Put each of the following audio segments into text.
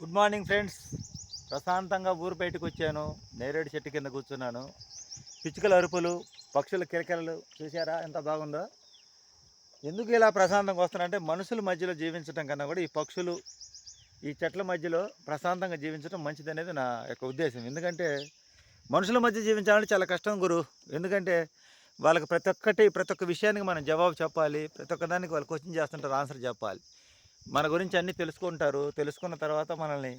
Good morning friends. ప్రశాంతంగా ఊరు బయటకు వచ్చాను. నేరేడు చెట్టు కింద కూర్చున్నాను. పిచ్చుకల అరుపులు పక్షుల కిరకిరలు చూసారా ఎంత బాగుందో. ఎందుకు ఇలా ప్రశాంతంగా వస్తున్నారంటే మనుషుల మధ్యలో జీవించడం కన్నా కూడా ఈ పక్షులు ఈ చెట్ల మధ్యలో ప్రశాంతంగా జీవించడం మంచిదనేది నా యొక్క ఉద్దేశం. ఎందుకంటే మనుషుల మధ్య జీవించాలంటే చాలా కష్టం గురు. ఎందుకంటే వాళ్ళకి ప్రతి ఒక్కటి ప్రతి ఒక్క విషయానికి మనం జవాబు చెప్పాలి. ప్రతి ఒక్క దానికి వాళ్ళు క్వశ్చన్ చేస్తుంటారు ఆన్సర్ చెప్పాలి. మన గురించి అన్నీ తెలుసుకుంటారు. తెలుసుకున్న తర్వాత మనల్ని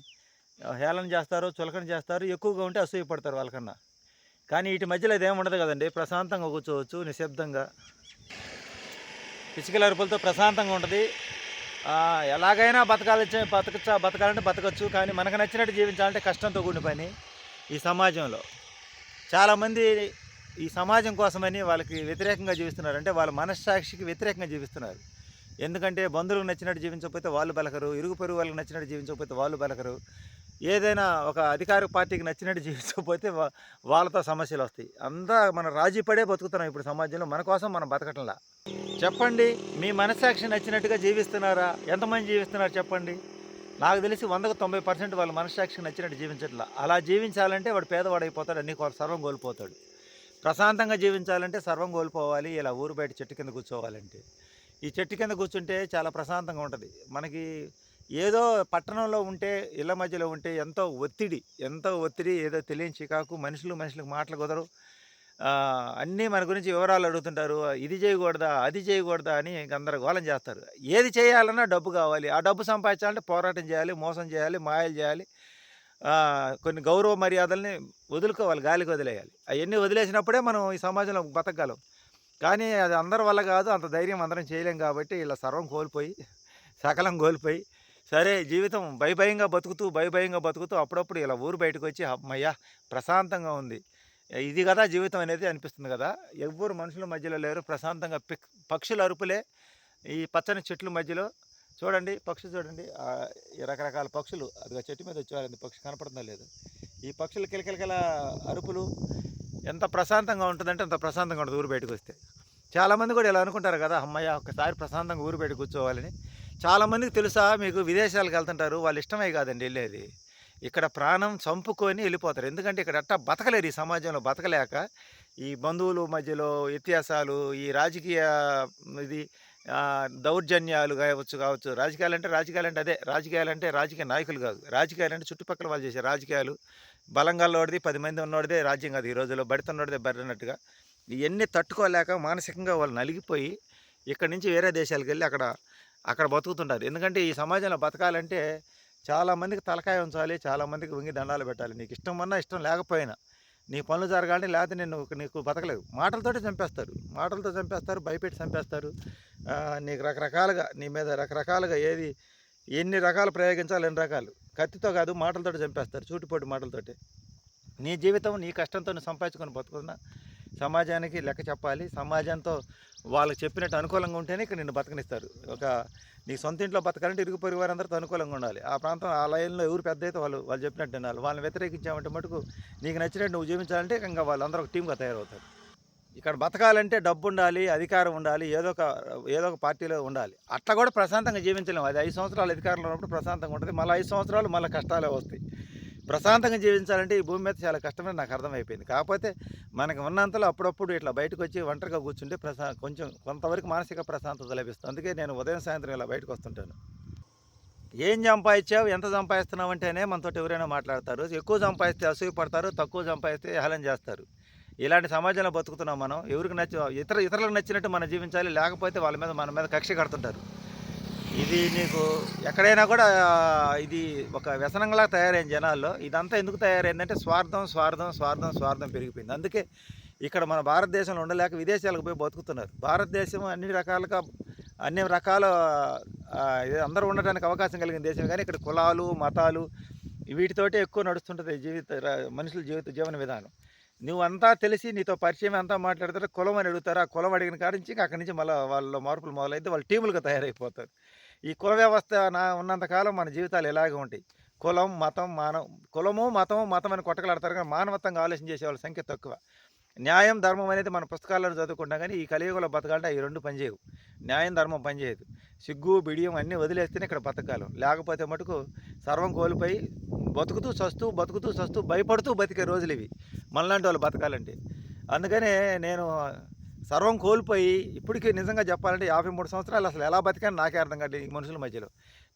హేళన చేస్తారు చులకన చేస్తారు ఎక్కువగా ఉంటే అసూయపడతారు వాళ్ళకన్నా. కానీ వీటి మధ్యలో ఇదేం ఉండదు కదండి. ప్రశాంతంగా కూర్చోవచ్చు నిశ్శబ్దంగా. పిచ్చికల అరుపులతో ప్రశాంతంగా ఉంటుంది. ఎలాగైనా బతకాలి బతకచ్చా బతకాలంటే బతకచ్చు కానీ మనకు నచ్చినట్టు జీవించాలంటే కష్టంతో కూడిన పని ఈ సమాజంలో. చాలామంది ఈ సమాజం కోసమని వాళ్ళకి వ్యతిరేకంగా జీవిస్తున్నారు. అంటే వాళ్ళ మనస్సాక్షికి వ్యతిరేకంగా జీవిస్తున్నారు. ఎందుకంటే బంధువులకు నచ్చినట్టు జీవించకపోతే వాళ్ళు బలకరు ఇరుగు పొరుగు వాళ్ళకి నచ్చినట్టు జీవించకపోతే వాళ్ళు బలకరు. ఏదైనా ఒక అధికార పార్టీకి నచ్చినట్టు జీవించకపోతే వాళ్ళతో సమస్యలు వస్తాయి. అంతా మనం రాజీ పడే బతుకుతున్నాం ఇప్పుడు సమాజంలో మన కోసం మనం బతకటంలా. చెప్పండి మీ మనస్సాక్షి నచ్చినట్టుగా జీవిస్తున్నారా? ఎంతమంది జీవిస్తున్నారు చెప్పండి? నాకు తెలిసి వందకు తొంభై పర్సెంట్ వాళ్ళ మనస్సాక్షికి నచ్చినట్టు జీవించట్లా. అలా జీవించాలంటే వాడు పేదవాడైపోతాడు అన్ని సర్వం కోల్పోతాడు. ప్రశాంతంగా జీవించాలంటే సర్వం కోల్పోవాలి ఇలా ఊరు బయట చెట్టు కింద కూర్చోవాలంటే. ఈ చెట్టు కింద కూర్చుంటే చాలా ప్రశాంతంగా ఉంటుంది. మనకి ఏదో పట్టణంలో ఉంటే ఇళ్ళ మధ్యలో ఉంటే ఎంతో ఒత్తిడి ఎంతో ఒత్తిడి ఏదో తెలియని చికాకు మనుషులు మనుషులకు మాటలు కుదరు అన్నీ మన గురించి వివరాలు అడుగుతుంటారు. ఇది చేయకూడదా అది చేయకూడదా అని గందరగోళం చేస్తారు. ఏది చేయాలన్నా డబ్బు కావాలి. ఆ డబ్బు సంపాదించాలంటే పోరాటం చేయాలి మోసం చేయాలి మాయలు చేయాలి. కొన్ని గౌరవ మర్యాదల్ని వదులుకోవాలి గాలికి వదిలేయాలి. అవన్నీ వదిలేసినప్పుడే మనం ఈ సమాజంలో బతకగలం. కానీ అది అందరి వల్ల కాదు అంత ధైర్యం అందరం చేయలేం కాబట్టి ఇలా సర్వం కోల్పోయి సకలం కోల్పోయి సరే జీవితం భయభయంగా బతుకుతూ భయభయంగా బతుకుతూ అప్పుడప్పుడు ఇలా ఊరు బయటకు వచ్చి అమ్మయ్యా ప్రశాంతంగా ఉంది. ఇది కదా జీవితం అనేది అనిపిస్తుంది కదా. ఎవ్వరు మనుషుల మధ్యలో లేరు. ప్రశాంతంగా పక్షుల అరుపులే ఈ పచ్చని చెట్ల మధ్యలో. చూడండి పక్షులు చూడండి. రకరకాల పక్షులు. అదిగా చెట్టు మీద వచ్చేవారు పక్షి కనపడుతుందా లేదు. ఈ పక్షుల కిలకిలకిల అరుపులు ఎంత ప్రశాంతంగా ఉంటుందంటే అంత ప్రశాంతంగా ఉంటుంది ఊరు బయటకు వస్తే చాలామంది కూడా ఇలా అనుకుంటారు కదా అమ్మయ్య ఒకసారి ప్రశాంతంగా ఊరు పెట్టి కూర్చోవాలని. చాలామందికి తెలుసా మీకు విదేశాలకు వెళ్తుంటారు వాళ్ళు ఇష్టమే కాదండి వెళ్ళేది. ఇక్కడ ప్రాణం చంపుకొని వెళ్ళిపోతారు. ఎందుకంటే ఇక్కడ అట్టా బతకలేరు ఈ సమాజంలో బతకలేక. ఈ బంధువులు మధ్యలో వ్యత్యాసాలు ఈ రాజకీయ ఇది దౌర్జన్యాలు కావచ్చు కావచ్చు. రాజకీయాలు అంటే రాజకీయాలు అంటే అదే రాజకీయాలు అంటే రాజకీయ నాయకులు కాదు. రాజకీయాలు అంటే చుట్టుపక్కల వాళ్ళు చేసే రాజకీయాలు. బలంగా పది మంది ఉన్నోడిదే రాజ్యం కాదు. ఈ రోజుల్లో బడితున్నోడిదే బరినట్టుగా ఇవన్నీ తట్టుకోలేక మానసికంగా వాళ్ళు నలిగిపోయి ఇక్కడి నుంచి వేరే దేశాలకు వెళ్ళి అక్కడ అక్కడ బతుకుతుంటారు. ఎందుకంటే ఈ సమాజంలో బతకాలంటే చాలామందికి తలకాయ ఉంచాలి చాలామందికి వంగి దండాలు పెట్టాలి. నీకు ఇష్టం అన్నా ఇష్టం లేకపోయినా నీ పనులు జరగాలని లేకపోతే నేను నీకు బతకలేవు. మాటలతోటి చంపేస్తారు. మాటలతో చంపేస్తారు భయపెట్టి చంపేస్తారు. నీకు రకరకాలుగా నీ మీద రకరకాలుగా ఏది ఎన్ని రకాలు ప్రయోగించాలి ఎన్ని రకాలు. కత్తితో కాదు మాటలతోటి చంపేస్తారు. చూటిపోటి మాటలతోటి. నీ జీవితం నీ కష్టంతో సంపాదించుకొని బతుకుతున్నా సమాజానికి లెక్క చెప్పాలి. సమాజంతో వాళ్ళకి చెప్పినట్టు అనుకూలంగా ఉంటేనే ఇక్కడ నిన్ను బతకనిస్తారు. ఒక నీ సొంత ఇంట్లో బతకాలంటే ఇరుగు పొరుగు వారందరితో అనుకూలంగా ఉండాలి. ఆ ప్రాంతం ఆ లైన్లో ఎవరు పెద్ద అయితే వాళ్ళు వాళ్ళు చెప్పినట్టు వినాలి. వాళ్ళని వ్యతిరేకించామంటే మటుకు నీకు నచ్చినట్టు నువ్వు జీవించాలంటే ఇంకా వాళ్ళందరూ ఒక టీంగా తయారవుతారు. ఇక్కడ బతకాలంటే డబ్బు ఉండాలి అధికారం ఉండాలి ఏదో ఒక ఏదో ఒక పార్టీలో ఉండాలి. అట్లా కూడా ప్రశాంతంగా జీవించలేము. అది ఐదు సంవత్సరాలు అధికారంలో ఉన్నప్పుడు ప్రశాంతంగా ఉంటుంది. మళ్ళీ ఐదు సంవత్సరాలు మళ్ళీ కష్టాలే వస్తాయి. ప్రశాంతంగా జీవించాలంటే ఈ భూమి మీద చాలా కష్టమని నాకు అర్థమైపోయింది. కాకపోతే మనకు ఉన్నంతలో అప్పుడప్పుడు ఇట్లా బయటకు వచ్చి ఒంటరిగా కూర్చుంటే ప్రశా కొంచెం కొంతవరకు మానసిక ప్రశాంతత లభిస్తుంది. అందుకే నేను ఉదయం సాయంత్రం ఇలా బయటకు వస్తుంటాను. ఏం సంపాదించావు? ఎంత సంపాదిస్తున్నావు అంటేనే మనతో ఎవరైనా మాట్లాడతారు. ఎక్కువ సంపాదిస్తే అసూయ పడతారు తక్కువ సంపాదిస్తే హేళన చేస్తారు. ఇలాంటి సమాజంలో బతుకుతున్నాం మనం. ఎవరికి నచ్చ ఇతర ఇతరులకు నచ్చినట్టు మనం జీవించాలి లేకపోతే వాళ్ళ మీద మన మీద కక్ష కడుతుంటారు. ఇది నీకు ఎక్కడైనా కూడా ఇది ఒక వ్యసనంలా తయారైన జనాల్లో. ఇదంతా ఎందుకు తయారైందంటే స్వార్థం స్వార్థం స్వార్థం స్వార్థం పెరిగిపోయింది. అందుకే ఇక్కడ మన భారతదేశంలో ఉండలేక విదేశాలకు పోయి బతుకుతున్నారు. భారతదేశం అన్ని రకాలుగా అన్ని రకాల అందరూ ఉండడానికి అవకాశం కలిగిన దేశం కానీ ఇక్కడ కులాలు మతాలు వీటితోటే ఎక్కువ నడుస్తుంటుంది జీవిత మనుషుల జీవిత జీవన విధానం. నువ్వు అంతా తెలిసి నీతో పరిచయం అంతా మాట్లాడతారు కులం అని అడుగుతారు. ఆ కులం అడిగిన కాడ నుంచి అక్కడి నుంచి మళ్ళీ వాళ్ళ మార్పులు మొదలైతే వాళ్ళు టీములుగా తయారైపోతారు. ఈ కుల వ్యవస్థ నా ఉన్నంతకాలం మన జీవితాలు ఇలాగే ఉంటాయి. కులం మతం మానవ కులము మతము మతం అని కొట్టకలాడతారు కానీ మానవత్వంగా ఆలోచన చేసేవాళ్ళ సంఖ్య తక్కువ. న్యాయం ధర్మం అనేది మన పుస్తకాలను చదువుకుంటాం కానీ ఈ కలియుగంలో బతకాలంటే ఈ రెండు పనిచేయవు. న్యాయం ధర్మం పనిచేయదు. సిగ్గు బిడియం అన్నీ వదిలేస్తేనే ఇక్కడ బతకాలం. లేకపోతే మటుకు సర్వం కోల్పోయి బతుకుతూ సస్తూ బతుకుతూ సస్తూ భయపడుతూ బతికే రోజులు ఇవి. మనలాంటి వాళ్ళు బతకాలంటే. అందుకనే నేను సర్వం కోల్పోయి ఇప్పటికీ నిజంగా చెప్పాలంటే యాభై మూడు సంవత్సరాలు అసలు ఎలా బతికాను నాకే అర్థం కాదు ఈ మనుషుల మధ్యలో.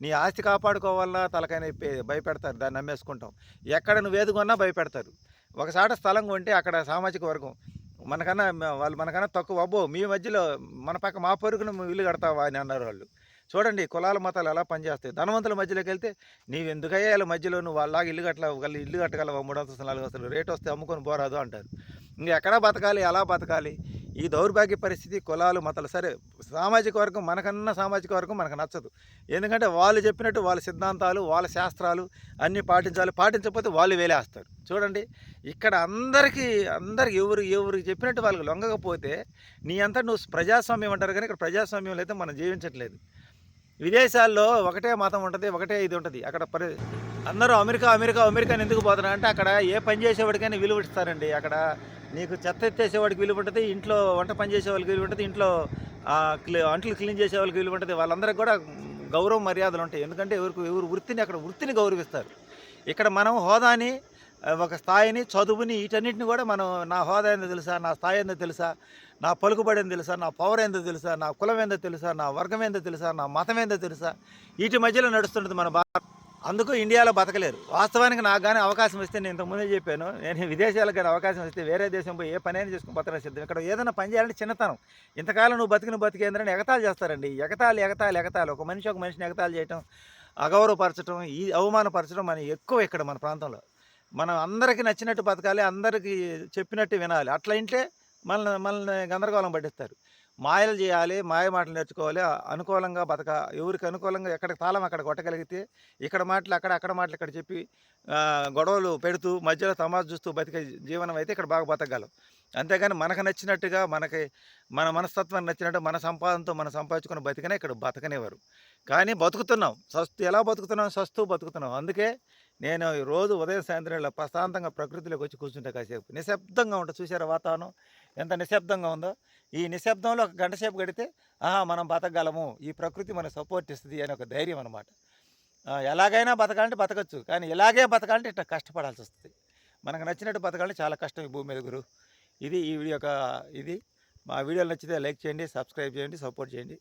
నీ ఆస్తి కాపాడుకోవాలన్నా తలకైనా భయపెడతారు దాన్ని నమ్మేసుకుంటాం. ఎక్కడ నువ్వు ఏదుకున్నా భయపెడతారు. ఒకసారి స్థలం కొంటే అక్కడ సామాజిక వర్గం. మనకన్నా వాళ్ళు మనకన్నా తక్కువ. అబ్బో మీ మధ్యలో మన పక్క మా పొరుగును ఇల్లు కడతావా అని అన్నారు వాళ్ళు. చూడండి కులాల మతాలు ఎలా పనిచేస్తాయి. ధనవంతుల మధ్యలోకి వెళ్తే నీవు ఎందుకయ్యా వాళ్ళ మధ్యలో నువ్వు వాళ్ళలాగా ఇల్లు కట్టగల ఇల్లు కట్టగలవా? మూడు వందల నాలుగు వందలు రేటు వస్తే అమ్ముకొని పోరాదు అంటారు. ఇంకా ఎక్కడ బతకాలి ఎలా బతకాలి? ఈ దౌర్భాగ్య పరిస్థితి కులాలు మతాలు సరే సామాజిక వర్గం మనకన్నా సామాజిక వర్గం మనకు నచ్చదు. ఎందుకంటే వాళ్ళు చెప్పినట్టు వాళ్ళ సిద్ధాంతాలు వాళ్ళ శాస్త్రాలు అన్నీ పాటించాలి. పాటించకపోతే వాళ్ళు వేలేస్తారు. చూడండి ఇక్కడ అందరికీ అందరికి ఎవరు ఎవరు చెప్పినట్టు వాళ్ళకి లొంగకపోతే నీ అంతా నువ్వు ప్రజాస్వామ్యం అంటారు కానీ ఇక్కడ ప్రజాస్వామ్యంలో అయితే మనం జీవించట్లేదు. విదేశాల్లో ఒకటే మతం ఉంటుంది ఒకటే ఇది ఉంటుంది. అక్కడ పరి అందరూ అమెరికా అమెరికా అమెరికా ఎందుకు పోతున్నారు అంటే అక్కడ ఏ పని చేసేవాడికైనా విలువ ఇస్తారండి. అక్కడ నీకు చెత్త ఎత్తేసేవాడికి విలువ ఉంటుంది ఇంట్లో వంట పని చేసేవాళ్ళకి విలువ ఉంటుంది ఇంట్లో అంట్లు క్లీన్ చేసే వాళ్ళకి విలువ ఉంటుంది వాళ్ళందరికీ కూడా గౌరవ మర్యాదలు ఉంటాయి. ఎందుకంటే ఎవరికి ఎవరు వృత్తిని అక్కడ వృత్తిని గౌరవిస్తారు. ఇక్కడ మనం హోదాని ఒక స్థాయిని చదువుని వీటన్నిటిని కూడా మనం నా హోదా ఏందో తెలుసా నా స్థాయి ఏందో తెలుసా నా పలుకుబడి ఏందో తెలుసా నా పవర్ ఏందో తెలుసా నా కులం ఏందో తెలుసా నా వర్గం ఏందో తెలుసా నా మతం ఏందో తెలుసా వీటి మధ్యలో నడుస్తుంటుంది మన భారత అందుకు ఇండియాలో బతకలేరు. వాస్తవానికి నాకు కానీ అవకాశం ఇస్తే నేను ఇంతకుముందే చెప్పాను. నేను విదేశాలకు కానీ అవకాశం ఇస్తే వేరే దేశం పోయి ఏ పని అయినా చేసుకుని బతకడం సిద్ధం. ఇక్కడ ఏదైనా పని చేయాలంటే చిన్నతనం. ఇంతకాలం నువ్వు బతికిన బతికేంద్రని ఎగతాళి చేస్తారండి. ఎగతాళి ఎగతాళి ఎగతాళి. ఒక మనిషి ఒక మనిషిని ఎగతాలు చేయటం అగౌరవపరచడం ఈ అవమానపరచడం మన ఎక్కువ ఇక్కడ మన ప్రాంతంలో. మనం అందరికీ నచ్చినట్టు బతకాలి అందరికీ చెప్పినట్టు వినాలి. అట్లా ఇంటే మనల్ని మనల్ని గందరగోళం పట్టిస్తారు. మాయలు చేయాలి మాయ మాటలు నేర్చుకోవాలి అనుకూలంగా బతక ఎవరికి అనుకూలంగా ఎక్కడ తాళం అక్కడ కొట్టగలిగితే ఇక్కడ మాటలు అక్కడ అక్కడ మాటలు ఇక్కడ చెప్పి గొడవలు పెడుతూ మధ్యలో తమాషా చూస్తూ బతికే జీవనం అయితే ఇక్కడ బాగా బతకగలం. అంతేగాని మనకు నచ్చినట్టుగా మనకి మన మనస్తత్వాన్ని నచ్చినట్టు మన సంపాదనతో మనం సంపాదించుకున్న బతికనే ఇక్కడ బతకనేవారు కానీ బతుకుతున్నాం. సస్తు ఎలా బతుకుతున్నాం? సస్తూ బతుకుతున్నాం. అందుకే నేను ఈ రోజు ఉదయం సాయంత్రం ఇలా ప్రశాంతంగా ప్రకృతిలోకి వచ్చి కూర్చుంటే కాసేపు నిశ్శబ్దంగా ఉంటుంది చూసారా వాతావరణం? ఎంత నిశ్శబ్దంగా ఉందో? ఈ నిశ్శబ్దంలో ఒక గంట సేపు గడితే ఆహా మనం బతకగలము. ఈ ప్రకృతి మనకు సపోర్ట్ ఇస్తుంది అని ఒక ధైర్యం అనమాట ఎలాగైనా బతకాలంటే బతకచ్చు. కానీ ఇలాగే బతకాలంటే ఇట్లా కష్టపడాల్సి వస్తుంది. మనకు నచ్చినట్టు బతకాలంటే చాలా కష్టం ఈ భూమి మీద గురు. ఇది ఈ వీడియో యొక్క ఇది. మా వీడియోలు నచ్చితే లైక్ చేయండి సబ్స్క్రైబ్ చేయండి సపోర్ట్ చేయండి.